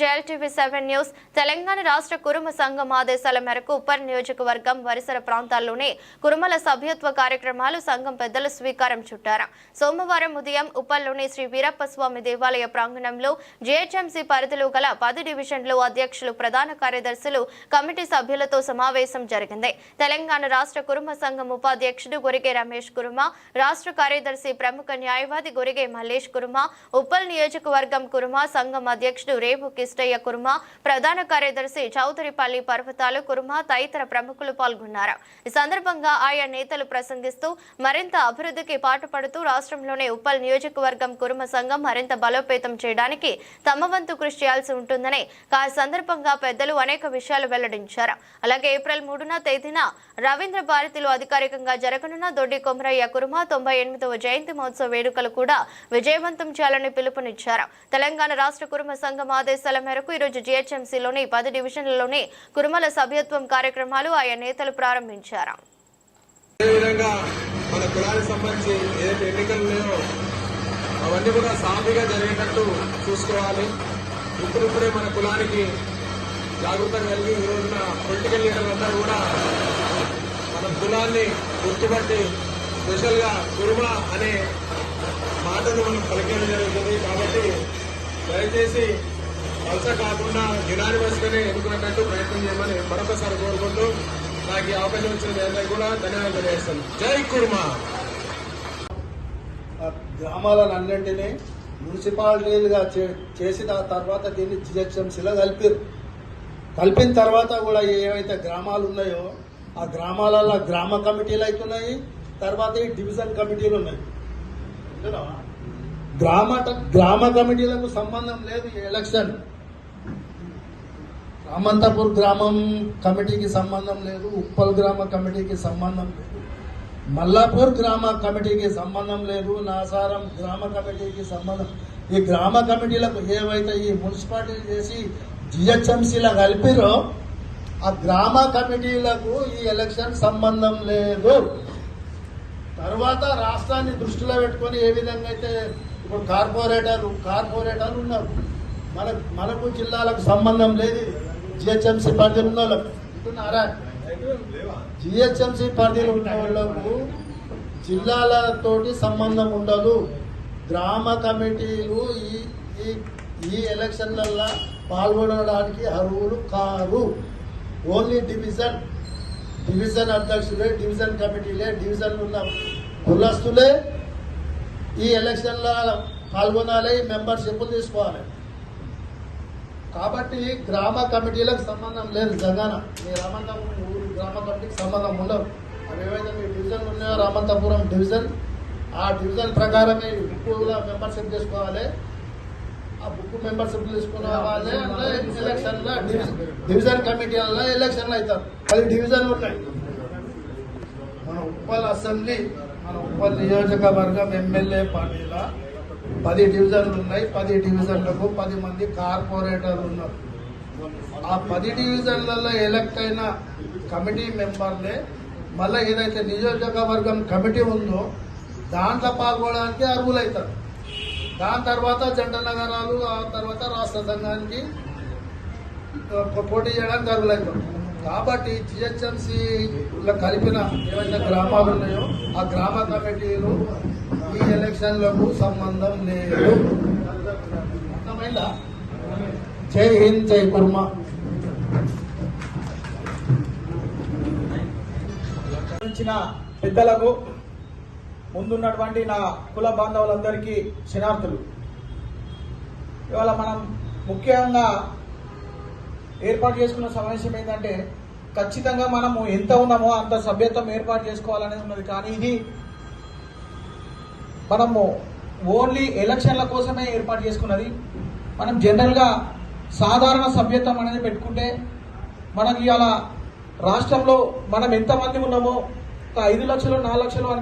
JLTV seven news. Telangana రాష్ట్ర కురుమ సంఘం ఆదేశాల మేరకు ఉప్పర్ నియోజకవర్గం వరిసర ప్రాంతాల్లోనే కురుమల సభ్యత్వ కార్యక్రమాలు సంఘం పెద్దలు స్వీకారం చుట్టారు. సోమవారం ఉదయం ఉప్పల్లోని శ్రీ వీరప్ప స్వామి దేవాలయ ప్రాంగణంలో జీహెచ్ఎంసీ పరిధిలో గల పది డివిజన్లు అధ్యక్షులు ప్రధాన కార్యదర్శులు కమిటీ సభ్యులతో సమావేశం జరిగింది. తెలంగాణ రాష్ట్ర కురుమ సంఘం ఉపాధ్యక్షుడు గొరిగే రమేష్ కురుమ రాష్ట్ర కార్యదర్శి ప్రముఖ న్యాయవాది గొరిగే మల్లేష్ కురుమ ఉప్పల్ నియోజకవర్గం కురుమ సంఘం అధ్యక్షుడు రేపు కిష్టయ్య కురుమ ప్రధాన కార్యదర్శి చౌదరిపల్లి పర్వతాలు కురుమ తదితర ప్రముఖులు పాల్గొన్నారు. ఈ సందర్భంగా ఆయా నేతలు ప్రసంగిస్తూ మరింత అభివృద్ధికి పాటుపడుతూ రాష్ట్రంలోనే ఉప్పల్ నియోజకవర్గం కుర్మ సంఘం మరింత బలోపేతం చేయడానికి తమ వంతు కృషి చేయాల్సి ఉంటుందని సందర్భంగా పెద్దలు అనేక విషయాలు వెల్లడించారు. అలాగే ఏప్రిల్ మూడున తేదీన రవీంద్ర భారతిలో అధికారికంగా జరగనున్న దొడ్డి కొమరయ్య కుర్మ తొంభై ఎనిమిదవ జయంతి మహోత్సవ వేడుకలు కూడా విజయవంతం చేయాలని పిలుపునిచ్చారు. తెలంగాణ రాష్ట్ర కురుమ సంఘం ఆదేశాల మేరకు ఈరోజు జీహెచ్ఎంసీలోని పది డివిజన్లలోని కురుమల సభ్యత్వం కార్యక్రమాలు ఆయా నేతలు ప్రారంభించారు. మన కులానికి సంబంధించి ఎన్నికలు ఉన్నాయో అవన్నీ కూడా సాఫీగా జరిగేటట్టు చూసుకోవాలి. ఇప్పుడిప్పుడే మన కులానికి జాగ్రత్త కలిగి ఈరోజున పొలిటికల్ లీడర్లు అందరూ కూడా మన కులాన్ని గుర్తుపట్టి స్పెషల్గా కురుమ అనే మాటను మనం పలికేయడం జరుగుతుంది. కాబట్టి దయచేసి వలస కాకుండా యునానిమస్గానే ఎన్నుకున్నట్టు ప్రయత్నం చేయమని మరొకసారి కోరుకుంటూ నాకు ఈ అవకాశం ఇచ్చిన అందరికీ కూడా ధన్యవాదాలు తెలియజేస్తాను. జై కుర్మా! గ్రామాలన్నింటినీ మున్సిపాలిటీలుగా చే- చేసిన తర్వాత దీన్ని జిహెచ్ఎంసీలో కలిపారు కలిపిన తర్వాత కూడా ఏవైతే గ్రామాలు ఉన్నాయో ఆ గ్రామాలలో గ్రామ కమిటీలు అవుతున్నాయి తర్వాత ఈ డివిజన్ కమిటీలు ఉన్నాయి. గ్రామ గ్రామ కమిటీలకు సంబంధం లేదు ఎలక్షన్. రామంతపూర్ గ్రామం కమిటీకి సంబంధం లేదు ఉప్పల్ గ్రామ కమిటీకి సంబంధం లేదు మల్లాపూర్ గ్రామ కమిటీకి సంబంధం లేదు నాసారం గ్రామ కమిటీకి సంబంధం. ఈ గ్రామ కమిటీలకు ఏవైతే ఈ మున్సిపాలిటీ చేసి జిహెచ్ఎంసీలో కలిపిరో ఆ గ్రామ కమిటీలకు ఈ ఎలక్షన్ సంబంధం లేదు. తర్వాత రాష్ట్రాన్ని దృష్టిలో పెట్టుకొని ఏ విధంగా అయితే ఇప్పుడు కార్పొరేటర్ కార్పొరేటర్ ఉన్నారు. మన మనకు జిల్లాలకు సంబంధం లేదు జిహెచ్ఎంసీ పరిధిలో ఉన్న వాళ్ళకు. జిహెచ్ఎంసీ పరిధిలో ఉన్న వాళ్ళకు జిల్లాలతోటి సంబంధం ఉండదు. గ్రామ కమిటీలు ఈ ఈ ఈ ఎలక్షన్లలో పాల్గొనడానికి అర్హులు కారు. ఓన్లీ డివిజన్ డివిజన్ అధ్యక్షులే డివిజన్ కమిటీలే డివిజన్ ఉన్న కులస్తులే ఈ ఎలక్షన్లో పాల్గొనాలి మెంబర్షిప్ తీసుకోవాలి. కాబట్టి గ్రామ కమిటీలకు సంబంధం లేదు జగన. మీ రామంతపురం ఊరు గ్రామ కమిటీకి సంబంధం ఉండవు అవి ఏవైతే మీ డివిజన్ ఉన్నాయో రామంతపురం డివిజన్ ఆ డివిజన్ ప్రకారమే బుక్లో మెంబర్షిప్ తీసుకోవాలి. ఆ బుక్ మెంబర్షిప్ తీసుకున్న వాళ్ళే ఎలక్షన్లో డివిజన్ డివిజన్ కమిటీలలో ఎలక్షన్లు అవుతారు. పది డివిజన్లు ఉన్నాయి. మన ఉప్పల్ అసెంబ్లీ మన ఉప్పల్ నియోజకవర్గం ఎమ్మెల్యే పార్టీల పది డివిజన్లు ఉన్నాయి పది డివిజన్లకు పది మంది కార్పొరేటర్లు ఉన్నారు. ఆ పది డివిజన్లలో ఎలక్ట్ అయిన కమిటీ మెంబర్లే మళ్ళీ ఏదైతే నియోజకవర్గం కమిటీ ఉందో దాంట్లో పాల్గొనడానికి అర్హులవుతారు దాని తర్వాత జంట నగరాలు ఆ తర్వాత రాష్ట్ర సంఘానికి పోటీ చేయడానికి అర్హులవుతారు కాబట్టి జిహెచ్ఎంసీలో కలిపిన ఏవైతే గ్రామాలు ఉన్నాయో ఆ గ్రామ కమిటీలు ఈ ఎలక్షన్లకు సంబంధం లేదు. అర్థమైందా? జై హింద్ జై కుర్మా. పెద్దలకు ముందున్నటువంటి నా కుల బాంధవులందరికీ శనార్థులు ఇవాళ మనం ముఖ్యంగా ఏర్పాటు చేసుకున్న సమావేశం ఏంటంటే ఖచ్చితంగా మనము ఎంత ఉన్నామో అంత సభ్యత్వం ఏర్పాటు చేసుకోవాలనేది ఉన్నది. కానీ ఇది మనము ఓన్లీ ఎలక్షన్ల కోసమే ఏర్పాటు చేసుకున్నది. మనం జనరల్గా సాధారణ సభ్యత్వం అనేది పెట్టుకుంటే మనకి ఇవాళ రాష్ట్రంలో మనం ఎంతమంది ఉన్నామో ఒక ఐదు లక్షలు నాలుగు లక్షలు అని